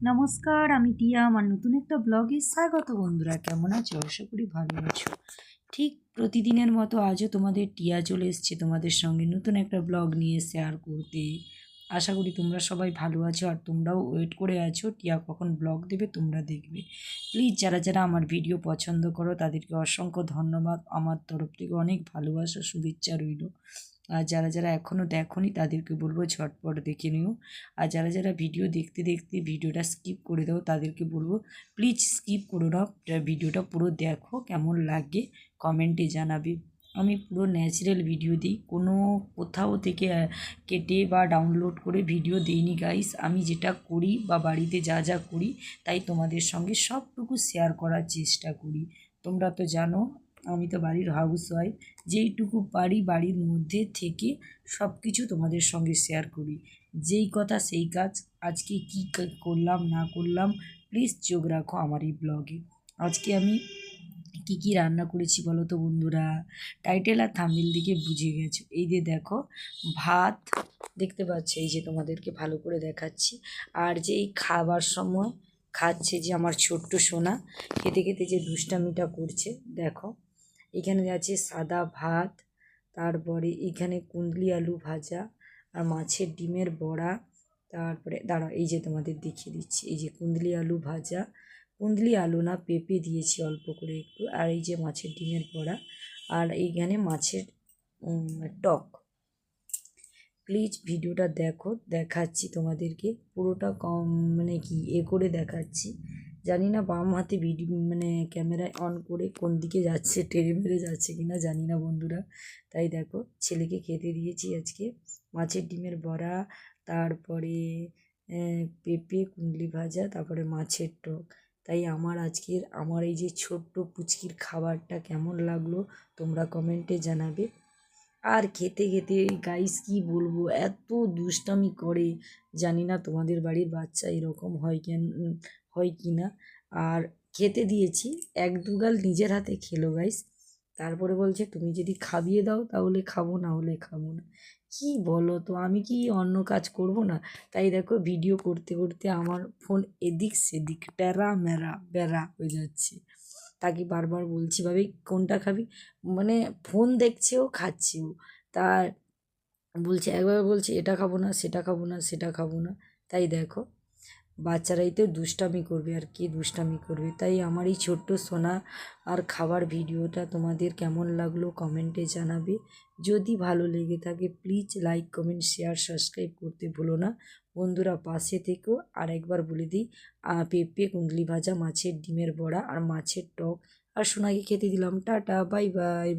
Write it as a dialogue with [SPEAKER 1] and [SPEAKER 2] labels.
[SPEAKER 1] নমস্কার, আমি টিয়া। আমার নতুন একটা ব্লগে স্বাগত বন্ধুরা। কেমন আছো? আশা করি ভালো আছো। ঠিক প্রতিদিনের মতো আজও তোমাদের টিয়া চলে এসছে তোমাদের সঙ্গে নতুন একটা ব্লগ নিয়ে শেয়ার করতে। আশা করি তোমরা সবাই ভালো আছো আর তোমরাও ওয়েট করে আছো। টিয়া কখন ব্লগ দেবে তোমরা দেখবে। প্লিজ যারা যারা আমার ভিডিও পছন্দ করো, তাদেরকে অসংখ্য ধন্যবাদ। আমার তরফ থেকে অনেক ভালোবাসা, শুভেচ্ছা রইল। আর যারা যারা এখনও দেখোনি তাদেরকে বলব ঝটপট দেখে নিও। আর যারা যারা ভিডিও দেখতে দেখতে ভিডিওটা স্কিপ করে দাও তাদেরকে বলব প্লিজ স্কিপ করো না ভিডিওটা পুরো দেখো কেমন লাগে কমেন্টে জানাবে। আমি পুরো ন্যাচারাল ভিডিও দিই। কোনো কোথাও থেকে কেটে বা ডাউনলোড করে ভিডিও দিইনি গাইস আমি যেটা করি বা বাড়িতে যা যা করি তাই তোমাদের সঙ্গে সবটুকু শেয়ার করার চেষ্টা করি। তোমরা তো জানো আমি তো বাড়ির হাউস ওয়াইফ যেইটুকু পারি বাড়ির মধ্যে থেকে সব কিছু তোমাদের সঙ্গে শেয়ার করি। যেই কথা সেই কাজ, আজকে কী করলাম, না করলাম প্লিজ চোখ রাখো আমার এই ব্লগে আজকে আমি কী কী রান্না করেছি বলো তো বন্ধুরা? টাইটেল আর থাম্বনেল দিকে বুঝে গেছো। এই যে দেখো, ভাত, দেখতে পাচ্ছ, এই যে তোমাদেরকে ভালো করে দেখাচ্ছি। আর যে এই খাবার সময় খাচ্ছে যে আমার ছোট্ট সোনা, খেতে খেতে যে দুষ্টামিটা করছে, দেখো। এখানে আছে সাদা ভাত, তারপরে এখানে কুন্দলি আলু ভাজা আর মাছের ডিমের বড়া। তারপরে দাঁড়াও, এই যে তোমাদের দেখিয়ে দিচ্ছি, এই যে কুন্দলি আলু ভাজা। কুন্দলি আলু না, পেঁপে দিয়েছি অল্প করে একটু, আর এই যে মাছের ডিমের বড়া। আর এইখানে মাছের টক। প্লিজ ভিডিওটা দেখো, দেখাচ্ছি তোমাদেরকে, পুরোটা কম মানে কি, এ করে দেখাচ্ছি। জানি না বাম হাতে ভিডিও মানে ক্যামেরায় অন করে কোন দিকে যাচ্ছে, টেনে মেরে যাচ্ছে কি না জানি না বন্ধুরা। তাই দেখো, ছেলেকে খেতে দিয়েছি আজকে। মাছের ডিমের বড়া, তারপরে পেঁপে, কুন্দলি ভাজা, তারপরে মাছের টক। তাই আমার আজকের, আমার এই যে ছোট্ট পুচকির খাবারটা কেমন লাগল, তোমরা কমেন্টে জানাবে। আর খেতে খেতে, গাইস, কি বলব? এত দুষ্টামি করে। জানি না তোমাদের বাড়ির বাচ্চা এরকম হয় কেন হয় কি না। আর খেতে দিয়েছি, এক দুগাল নিজের হাতে খেলো, গাইস। তারপরে বলছে, তুমি যদি খাবিয়ে দাও, তাহলে খাব, না হলে খাব না। কি বলো তো, আমি কি অন্য কাজ করব না? তাই দেখো ভিডিও করতে করতে আমার ফোন এদিক সেদিক ট্যারা ম্যারা বেড়া হয়ে যাচ্ছে। তাকে বারবার বলছি, ভাবি, কোনটা খাবি? মানে ফোন দেখছেও খাচ্ছেও তার বলছে, একবার বলছে, এটা খাব না, সেটা খাব না, সেটা খাব না। তাই দেখো। বাচ্চারাই তো দুষ্টামি করবে আর কে দুষ্টামি করবে? তাই আমার এই ছোট্ট সোনা আর খাবার ভিডিওটা তোমাদের কেমন লাগল কমেন্টে জানাবে। যদি ভালো লেগে থাকে please like comment share subscribe করতে ভুলো না। বন্ধুরা, পাশে থেকেও আর একবার বলে দিই পেঁপে কুন্দলি ভাজা, মাছের ডিমের বড়া আর মাছের টক। আর সোনাকে খেতে দিলাম। Tata, bye bye